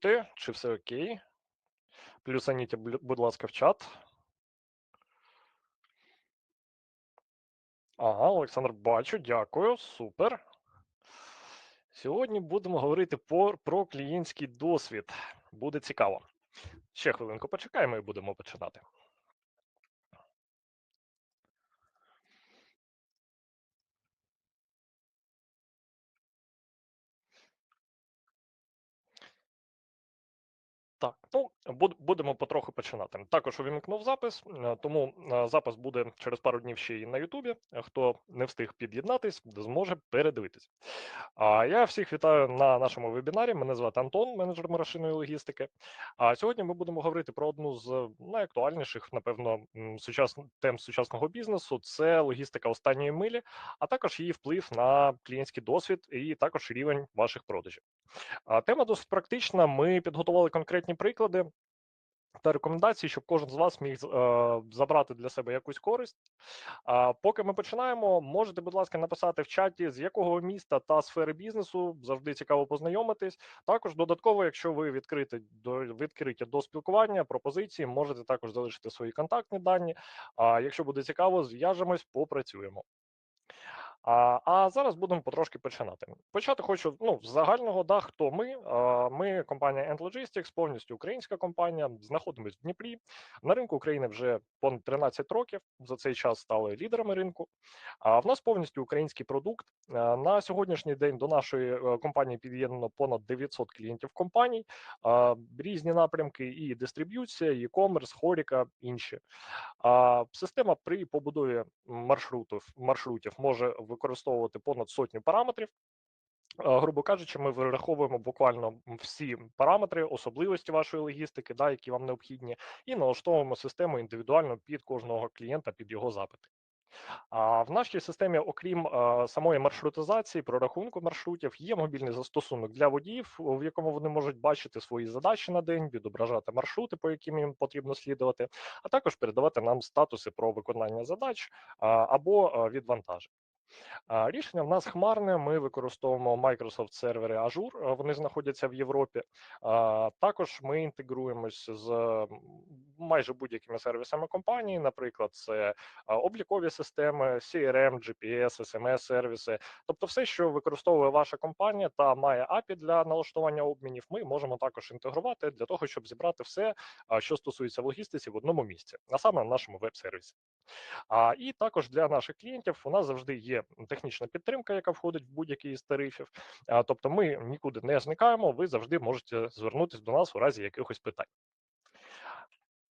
чути, чи все окей. Плюсаніть, будь ласка, в чат. Ага, Олександр, бачу, дякую, супер. Сьогодні будемо говорити по, про клієнтський досвід. Буде цікаво. Ще хвилинку почекаємо і будемо починати. Так, ну будемо потроху починати. Також увімкнув запис, е, тому е, запис буде через пару днів ще і на Ютубі. Хто не встиг під'єднатись, зможе передивитись. А я всіх вітаю на нашому вебінарі. Мене звати Антон, менеджер машинної логістики. А сьогодні ми будемо говорити про одну з найактуальніших, напевно, сучасних тем сучасного бізнесу. Це логістика останньої милі, а також її вплив на клієнтський досвід і також рівень ваших продажів. А тема досить практична. Ми підготували конкретні приклади. Та рекомендації, щоб кожен з вас міг е, забрати для себе якусь користь. А поки ми починаємо, можете, будь ласка, написати в чаті, з якого міста та сфери бізнесу завжди цікаво познайомитись. Також додатково, якщо ви відкриті до відкриті до спілкування, пропозиції, можете також залишити свої контактні дані. А якщо буде цікаво, зв'яжемось, попрацюємо. А а зараз будемо потрошки починати. Почати хочу ну, з загального да, хто ми. Ми компанія End Logistics, повністю українська компанія. Знаходимося в Дніпрі. На ринку України вже понад 13 років. За цей час стали лідерами ринку. А в нас повністю український продукт. На сьогоднішній день до нашої е, компанії під'єднано понад 900 клієнтів компаній, різні напрямки, і дистриб'юція, і комерс, хоріка, інші. Система при побудові маршрутів маршрутів може використовувати понад сотню параметрів. Грубо кажучи, ми вираховуємо буквально всі параметри, особливості вашої логістики, да, які вам необхідні, і налаштовуємо систему індивідуально під кожного клієнта, під його запити. А в нашій системі, окрім а, самої маршрутизації, прорахунку маршрутів, є мобільний застосунок для водіїв, в якому вони можуть бачити свої задачі на день, відображати маршрути, по яким їм потрібно слідувати, а також передавати нам статуси про виконання задач а, або відвантажень. Рішення в нас хмарне. Ми використовуємо Microsoft сервери Azure, вони знаходяться в Європі. Також ми інтегруємось з майже будь-якими сервісами компанії, наприклад, це облікові системи, CRM, GPS, SMS сервіси, тобто все, що використовує ваша компанія та має API для налаштування обмінів, ми можемо також інтегрувати для того, щоб зібрати все, що стосується логістиці в одному місці, а саме в нашому веб-сервісі. А і також для наших клієнтів у нас завжди є технічна підтримка, яка входить в будь-який із тарифів. А, тобто, ми нікуди не зникаємо. Ви завжди можете звернутися до нас у разі якихось питань.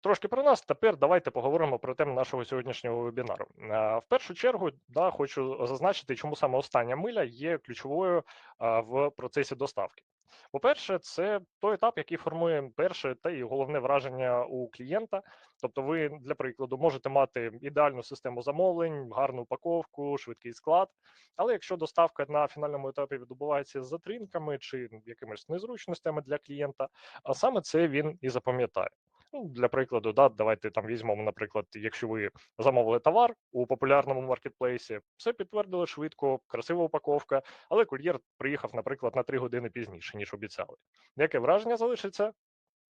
Трошки про нас тепер давайте поговоримо про тему нашого сьогоднішнього вебінару. В першу чергу да, хочу зазначити, чому саме остання миля є ключовою в процесі доставки. По-перше, це той етап, який формує перше та і головне враження у клієнта. Тобто, ви для прикладу можете мати ідеальну систему замовлень, гарну упаковку, швидкий склад. Але якщо доставка на фінальному етапі відбувається з затримками чи якимись незручностями для клієнта, а саме це він і запам'ятає. Ну, Для прикладу, да, давайте там візьмемо, наприклад, якщо ви замовили товар у популярному маркетплейсі, все підтвердили швидко, красива упаковка, але кур'єр приїхав, наприклад, на 3 години пізніше, ніж обіцяли. Яке враження залишиться?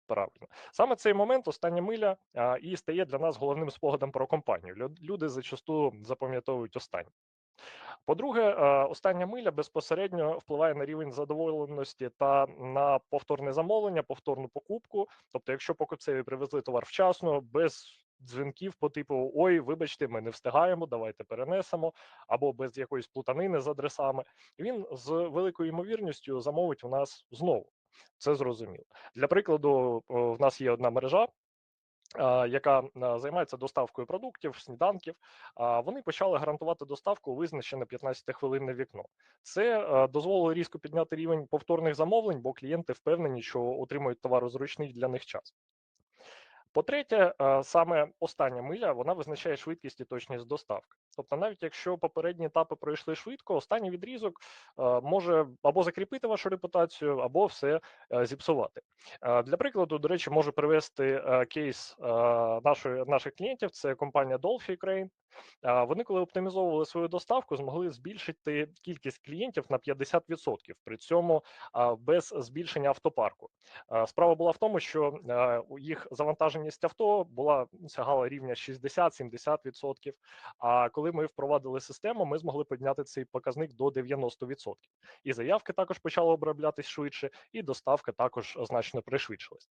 Правильно, саме цей момент, остання миля, а, і стає для нас головним спогадом про компанію. Люди зачасту запам'ятовують останнє. По-друге, е, остання миля безпосередньо впливає на рівень задоволеності та на повторне замовлення, повторну покупку. Тобто, якщо покупцеві привезли товар вчасно, без дзвінків по типу Ой, вибачте, ми не встигаємо, давайте перенесемо, або без якоїсь плутанини з адресами, він з великою ймовірністю замовить у нас знову. Це зрозуміло. Для прикладу, в нас є одна мережа, яка займається доставкою продуктів, сніданків, вони почали гарантувати доставку визначене 15-хвилинне вікно. Це дозволило різко підняти рівень повторних замовлень, бо клієнти впевнені, що отримують товар у зручний для них час. По-третє, саме остання миля вона визначає швидкість і точність доставки. Тобто, навіть якщо попередні етапи пройшли швидко, останній відрізок може або закріпити вашу репутацію, або все зіпсувати. Е, Для прикладу, до речі, можу привести е, кейс е, нашої, наших клієнтів. Це компанія Dolphy Ukraine. Е, Вони, коли оптимізовували свою доставку, змогли збільшити кількість клієнтів на 50%, при цьому без збільшення автопарку. Е, Справа була в тому, що е, їх завантаженість авто була сягала рівня 60-70%. А коли ми впровадили систему, ми змогли підняти цей показник до 90%. І заявки також почали оброблятись швидше, і доставка також значно пришвидшилась.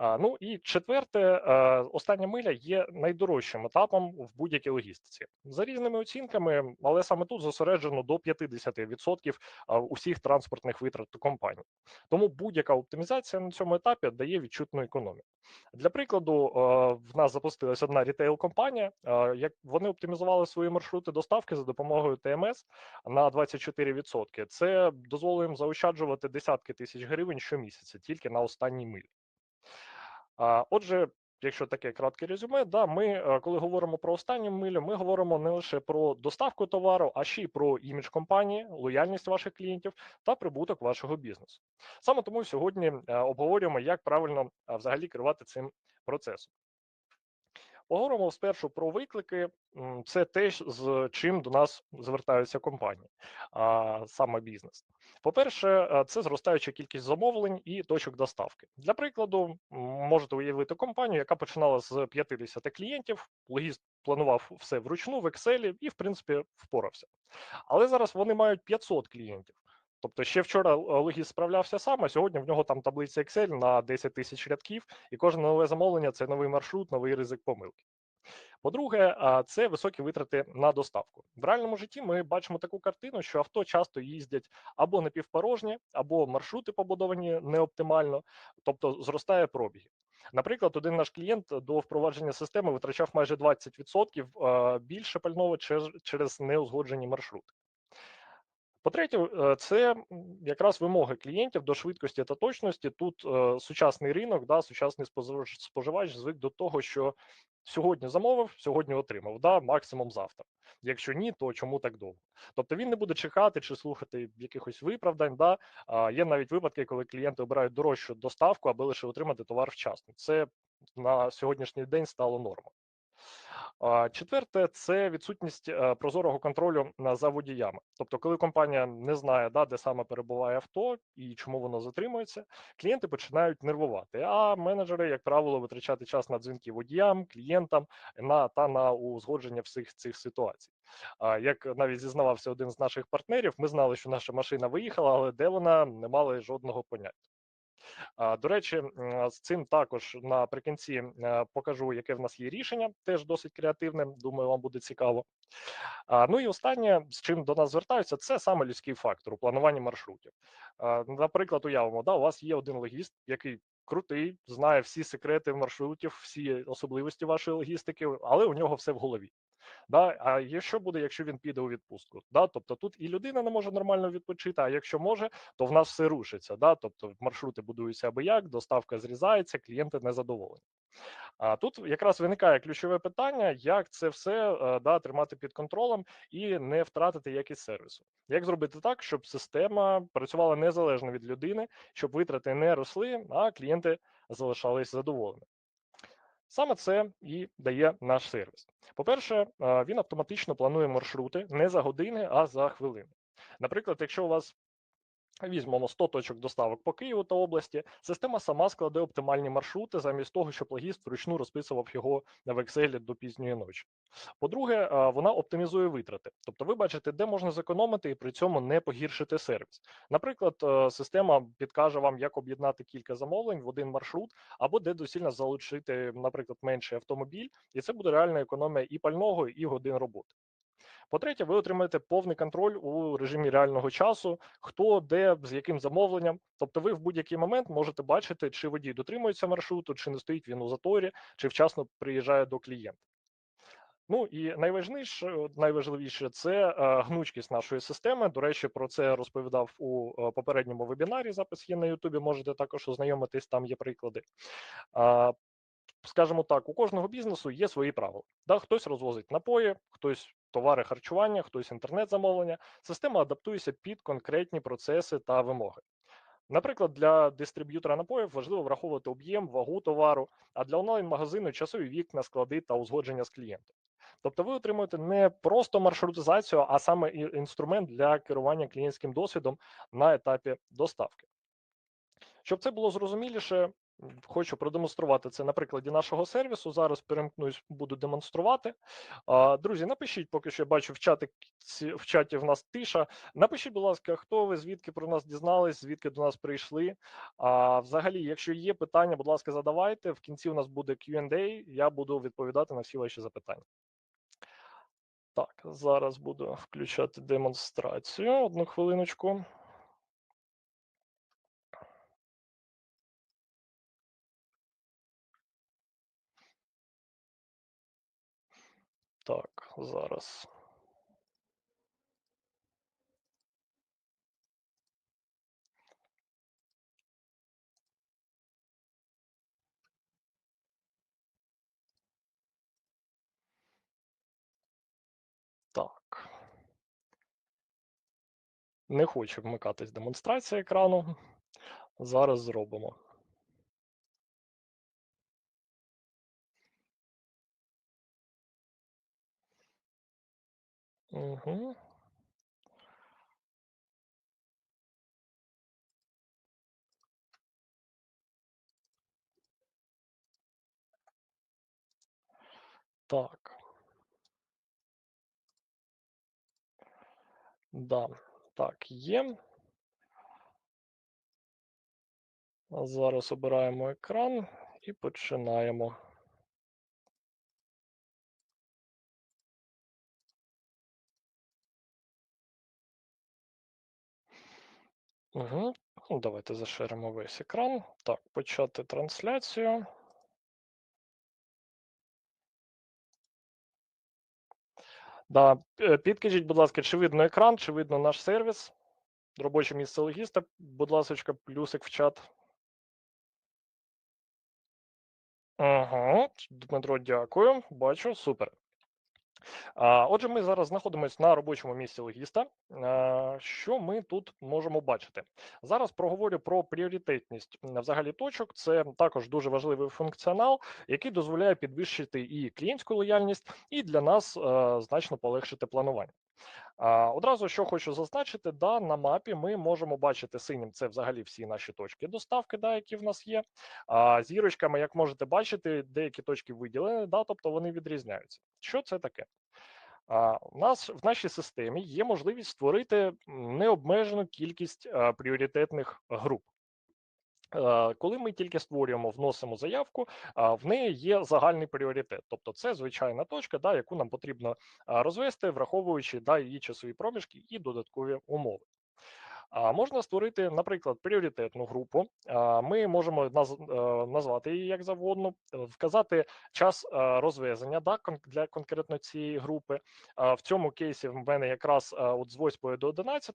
Ну і четверте, е, остання миля є найдорожчим етапом в будь-якій логістиці за різними оцінками, але саме тут зосереджено до 50% усіх транспортних витрат компанії. Тому будь-яка оптимізація на цьому етапі дає відчутну економію. Для прикладу, е, в нас запустилась одна рітейл-компанія, е, як вони оптимізували свої маршрути доставки за допомогою ТМС на 24%. Це дозволило їм заощаджувати десятки тисяч гривень щомісяця тільки на останній милі. Отже, якщо таке кратке резюме, да, ми, е, коли говоримо про останню милю, ми говоримо не лише про доставку товару, а ще й про імідж компанії, лояльність ваших клієнтів та прибуток вашого бізнесу. Саме тому сьогодні е, обговорюємо, як правильно е, взагалі керувати цим процесом. Поговоримо спершу про виклики. Це те, з чим до нас звертаються компанії, а саме бізнес. По-перше, це зростаюча кількість замовлень і точок доставки. Для прикладу, можете уявити компанію, яка починала з 50 клієнтів, логіст планував все вручну в Excel і, в принципі, впорався. Але зараз вони мають 500 клієнтів. Тобто ще вчора логіст справлявся сам, а сьогодні в нього там таблиця Excel на 10 тисяч рядків, і кожне нове замовлення це новий маршрут, новий ризик помилки. По-друге, це високі витрати на доставку. В реальному житті ми бачимо таку картину, що авто часто їздять або напівпорожні, або маршрути побудовані неоптимально, тобто зростає пробіг. Наприклад, один наш клієнт до впровадження системи витрачав майже 20% більше пального через неузгоджені маршрути. По-третє, е, це якраз вимоги клієнтів до швидкості та точності. Тут е, сучасний ринок, да, сучасний споживач, звик до того, що сьогодні замовив, сьогодні отримав, да, максимум завтра. Якщо ні, то чому так довго? Тобто він не буде чекати чи слухати якихось виправдань. Да? А, є навіть випадки, коли клієнти обирають дорожчу доставку, аби лише отримати товар вчасно. Це на сьогоднішній день стало нормою. Четверте, це відсутність е, прозорого контролю за водіями. Тобто, коли компанія не знає, да, де саме перебуває авто і чому воно затримується, клієнти починають нервувати. А менеджери, як правило, витрачати час на дзвінки водіям, клієнтам на та на узгодження всіх цих ситуацій. Як навіть зізнавався один з наших партнерів, ми знали, що наша машина виїхала, але де вона не мали жодного поняття. До речі, з цим також наприкінці покажу, яке в нас є рішення, теж досить креативне. Думаю, вам буде цікаво. Ну і останнє, з чим до нас звертаються, це саме людський фактор у плануванні маршрутів. Наприклад, уявимо, да, у вас є один логіст, який крутий, знає всі секрети маршрутів, всі особливості вашої логістики, але у нього все в голові. Да? А є- що буде, якщо він піде у відпустку? Да? Тобто тут і людина не може нормально відпочити, а якщо може, то в нас все рушиться. Да? Тобто маршрути будуються аби як, доставка зрізається, клієнти не задоволені. А тут якраз виникає ключове питання, як це все е, да, тримати під контролем і не втратити якість сервісу. Як зробити так, щоб система працювала незалежно від людини, щоб витрати не росли, а клієнти залишались задоволеними. Саме це і дає наш сервіс. По-перше, е, він автоматично планує маршрути не за години, а за хвилини. Наприклад, якщо у вас Візьмемо 100 точок доставок по Києву та області. Система сама складе оптимальні маршрути замість того, щоб логіст вручну розписував його в Excel до пізньої ночі. По-друге, вона оптимізує витрати, тобто ви бачите, де можна зекономити і при цьому не погіршити сервіс. Наприклад, е, система підкаже вам, як об'єднати кілька замовлень в один маршрут, або де доцільно залучити, наприклад, менший автомобіль, і це буде реальна економія і пального, і годин роботи. По-третє, ви отримаєте повний контроль у режимі реального часу, хто де з яким замовленням. Тобто, ви в будь-який момент можете бачити, чи водій дотримується маршруту, чи не стоїть він у заторі, чи вчасно приїжджає до клієнта. Ну і найважливіше, найважливіше це е, гнучкість нашої системи. До речі, про це розповідав у е, попередньому вебінарі. Запис є на Ютубі. Можете також ознайомитись, там є приклади. Скажімо так, у кожного бізнесу є свої правила. Да, хтось розвозить напої, хтось товари харчування, хтось інтернет-замовлення. Система адаптується під конкретні процеси та вимоги. Наприклад, для дистриб'ютора напоїв важливо враховувати об'єм, вагу товару, а для онлайн-магазину часові вікна, склади та узгодження з клієнтом. Тобто ви отримуєте не просто маршрутизацію, а саме інструмент для керування клієнтським досвідом на етапі доставки. Щоб це було зрозуміліше, хочу продемонструвати це на прикладі нашого сервісу. Зараз перемкнусь, буду демонструвати. Друзі, напишіть, поки що я бачу в чаті в чаті в нас тиша. Напишіть, будь ласка, хто ви, звідки про нас дізнались, звідки до нас прийшли. А взагалі, якщо є питання, будь ласка, задавайте. В кінці у нас буде Q&A, я буду відповідати на всі ваші запитання. Так, зараз буду включати демонстрацію. Одну хвилиночку. Так, зараз. Так. Не хочу вмикатись демонстрація екрану. Зараз зробимо. Угу. Так. Да, так, є. Зараз обираємо екран і починаємо. Угу. Давайте заширимо весь екран. Так, почати трансляцію. Да, Підкажіть, будь ласка, чи видно екран, чи видно наш сервіс? Робоче місце логіста, будь ласка, плюсик в чат. Ага, Дмитро, дякую. Бачу, супер. Отже, ми зараз знаходимося на робочому місці логіста. Що ми тут можемо бачити? Зараз проговорю про пріоритетність взагалі точок. Це також дуже важливий функціонал, який дозволяє підвищити і клієнтську лояльність, і для нас значно полегшити планування. Одразу що хочу зазначити, да, на мапі ми можемо бачити синім це взагалі всі наші точки доставки, да, які в нас є. А зірочками, як можете бачити, деякі точки виділені, да, тобто вони відрізняються. Що це таке? А, У нас в нашій системі є можливість створити необмежену кількість а, пріоритетних груп. Е, коли ми тільки створюємо, вносимо заявку, в неї є загальний пріоритет. Тобто, це звичайна точка, да, яку нам потрібно розвести, враховуючи да, її часові проміжки і додаткові умови. А можна створити, наприклад, пріоритетну групу. Ми можемо е, назвати її як завгодно, вказати час розвезення да, для конкретно цієї групи. В цьому кейсі в мене якраз от з 8 до 11,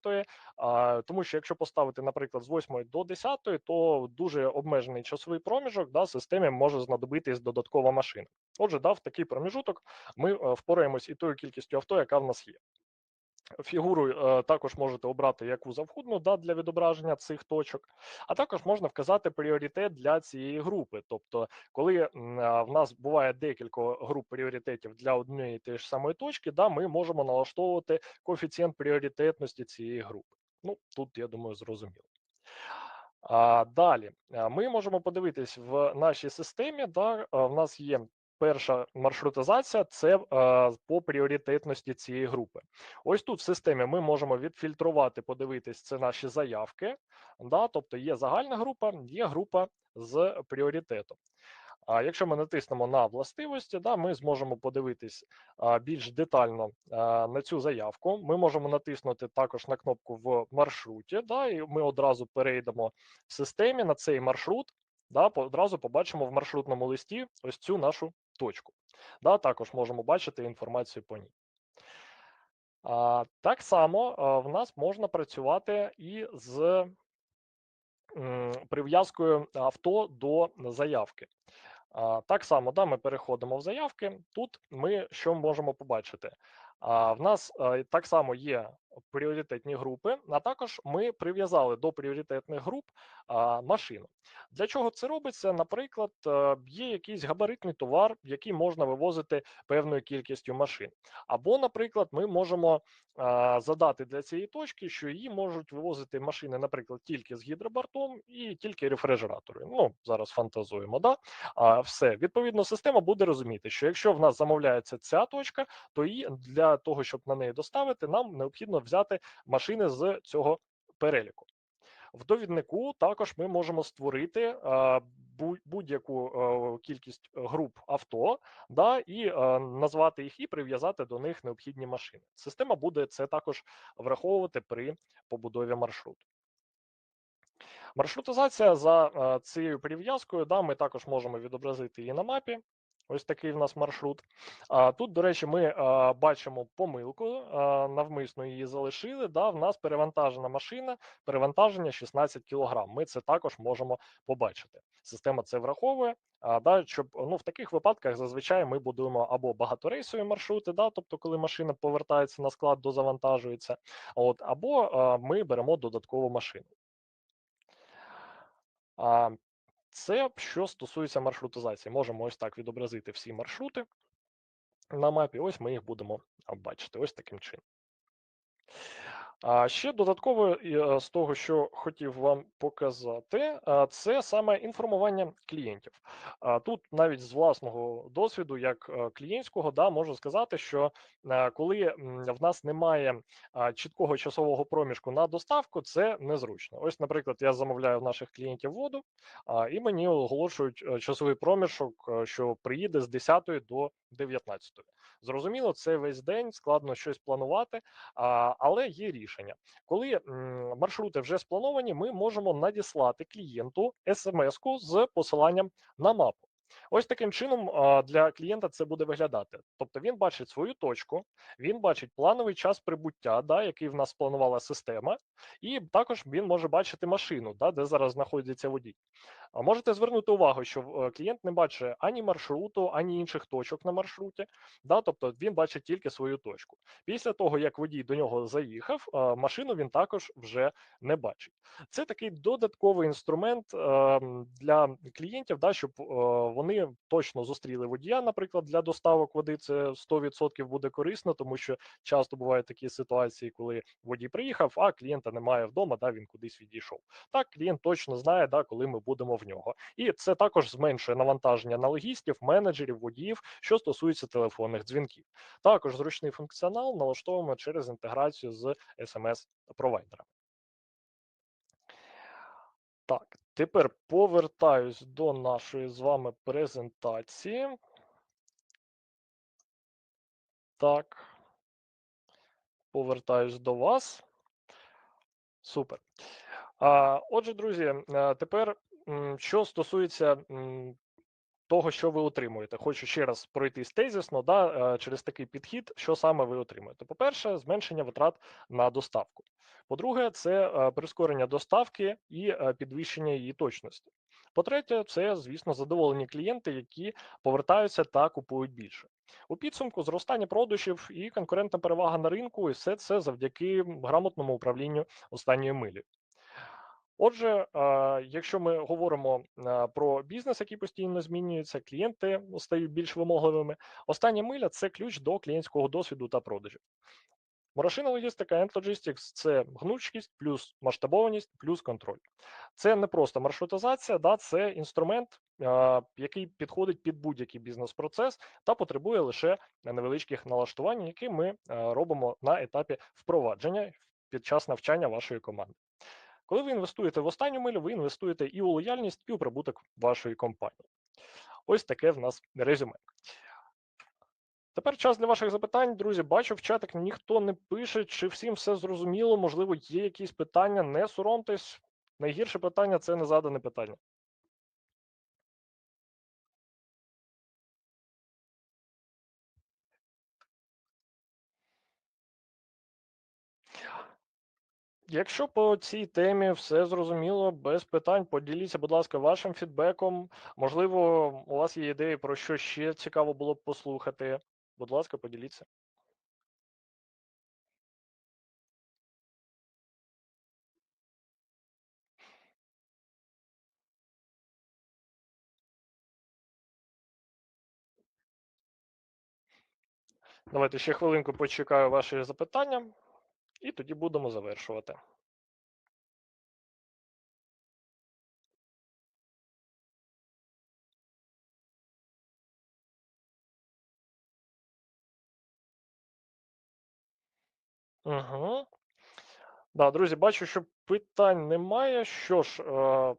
тому що якщо поставити, наприклад, з 8 до 10, то дуже обмежений часовий проміжок, да, системі може знадобитись додаткова машина. Отже, да, в такий проміжуток ми е, впораємось і тою кількістю авто, яка в нас є. Фігуру е, також можете обрати яку завгодно да, для відображення цих точок, а також можна вказати пріоритет для цієї групи. Тобто, коли е, в нас буває декілька груп пріоритетів для однієї тієї ж самої точки, да, ми можемо налаштовувати коефіцієнт пріоритетності цієї групи. Ну, тут, я думаю, зрозуміло. А, Далі ми можемо подивитись в нашій системі. Да, В нас є перша маршрутизація це е, по пріоритетності цієї групи. Ось тут в системі ми можемо відфільтрувати, подивитись це наші заявки. Да, Тобто є загальна група, є група з пріоритетом. А якщо ми натиснемо на властивості, да, ми зможемо подивитись більш детально а, на цю заявку. Ми можемо натиснути також на кнопку в маршруті, да, і ми одразу перейдемо в системі на цей маршрут. Да, Одразу побачимо в маршрутному листі ось цю нашу точку. Да, Також можемо бачити інформацію по ній. А, Так само а, в нас можна працювати і з прив'язкою авто до заявки. А, Так само да, ми переходимо в заявки. Тут ми що можемо побачити? А, В нас а, так само є пріоритетні групи, а також ми прив'язали до пріоритетних груп а, машину. Для чого це робиться? Наприклад, е, є якийсь габаритний товар, який можна вивозити певною кількістю машин. Або, наприклад, ми можемо а, задати для цієї точки, що її можуть вивозити машини, наприклад, тільки з гідробортом і тільки рефрижератори. Ну, зараз фантазуємо, да? А, все. Відповідно, система буде розуміти, що якщо в нас замовляється ця точка, то і для того, щоб на неї доставити, нам необхідно взяти машини з цього переліку. В довіднику також ми можемо створити а, будь-яку е, кількість груп авто, да, і е, назвати їх і прив'язати до них необхідні машини. Система буде це також враховувати при побудові маршруту. Маршрутизація за е, цією прив'язкою, да, ми також можемо відобразити її на мапі. Ось такий в нас маршрут. А тут, до речі, ми е, бачимо помилку, е, навмисно її залишили. Да, в нас перевантажена машина, перевантаження 16 кг. Ми це також можемо побачити. Система це враховує. А, да, щоб ну в таких випадках зазвичай ми будуємо або багаторейсові маршрути, да, тобто коли машина повертається на склад, дозавантажується, от, або е, ми беремо додаткову машину. А, це що стосується маршрутизації. Можемо ось так відобразити всі маршрути на мапі. Ось ми їх будемо бачити. Ось таким чином. А ще додатково е, з того, що хотів вам показати, це саме інформування клієнтів. Тут навіть з власного досвіду, як е, клієнтського, да, можу сказати, що е, коли в нас немає чіткого часового проміжку на доставку, це незручно. Ось, наприклад, я замовляю в наших клієнтів воду, і мені оголошують часовий проміжок, що приїде з 10 до 19. Зрозуміло, це весь день складно щось планувати, але є рішення. Коли маршрути вже сплановані, ми можемо надіслати клієнту смс-ку з посиланням на мапу. Ось таким чином для клієнта це буде виглядати. Тобто він бачить свою точку, він бачить плановий час прибуття, да, який в нас спланувала система, і також він може бачити машину, да, де зараз знаходиться водій. Можете звернути увагу, що е, клієнт не бачить ані маршруту, ані інших точок на маршруті. Да, тобто він бачить тільки свою точку. Після того, як водій до нього заїхав, е, машину він також вже не бачить. Це такий додатковий інструмент е, для клієнтів, да, щоб вони точно зустріли водія, наприклад, для доставок води. Це 100% буде корисно, тому що часто бувають такі ситуації, коли водій приїхав, а клієнта немає вдома, да, він кудись відійшов. Так, клієнт точно знає, да, коли ми будемо нього. І це також зменшує навантаження на логістів, менеджерів, водіїв, що стосується телефонних дзвінків. Також зручний функціонал налаштовуємо через інтеграцію з SMS-провайдерами. Так, тепер повертаюсь до нашої з вами презентації. Так. Повертаюсь до вас. Супер. Отже, друзі, е, тепер що стосується того, що ви отримуєте, хочу ще раз пройтись тезісно, да, е, через такий підхід, що саме ви отримуєте. По-перше, зменшення витрат на доставку. По-друге, це е, прискорення доставки і е, підвищення її точності. По-третє, це, звісно, задоволені клієнти, які повертаються та купують більше. У підсумку зростання продажів і конкурентна перевага на ринку, і все це завдяки грамотному управлінню останньої милі. Отже, якщо ми говоримо про бізнес, який постійно змінюється, клієнти стають більш вимогливими. Остання миля це ключ до клієнтського досвіду та продажів. Морошина логістика End Logistics – це гнучкість, плюс масштабованість, плюс контроль. Це не просто маршрутизація, да, це інструмент, який підходить під будь-який бізнес-процес та потребує лише невеличких налаштувань, які ми робимо на етапі впровадження під час навчання вашої команди. Коли ви інвестуєте в останню милю, ви інвестуєте і у лояльність, і у прибуток вашої компанії. Ось таке в нас резюме. Тепер час для ваших запитань, друзі. Бачу в чатах ніхто не пише, чи всім все зрозуміло, можливо, є якісь питання, не соромтесь. Найгірше питання це незадане питання. Якщо по цій темі все зрозуміло, без питань, поділіться, будь ласка, вашим фідбеком. Можливо, у вас є ідеї, про що ще цікаво було б послухати. Будь ласка, поділіться. Давайте ще хвилинку почекаю ваші запитання і тоді будемо завершувати. Угу. Да, друзі, бачу, що питань немає. Що ж, е,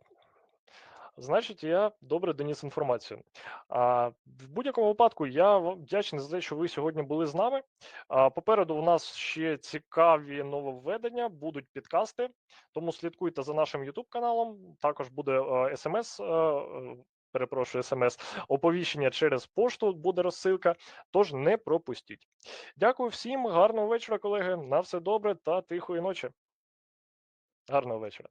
значить, я добре доніс інформацію. А, в будь-якому випадку я вам вдячний за те, що ви сьогодні були з нами. А, попереду у нас ще цікаві нововведення, будуть підкасти, тому слідкуйте за нашим YouTube каналом. Також буде е, смс. е, е, Перепрошую, смс оповіщення через пошту буде розсилка. Тож не пропустіть. Дякую всім, гарного вечора, колеги. На все добре та тихої ночі. Гарного вечора.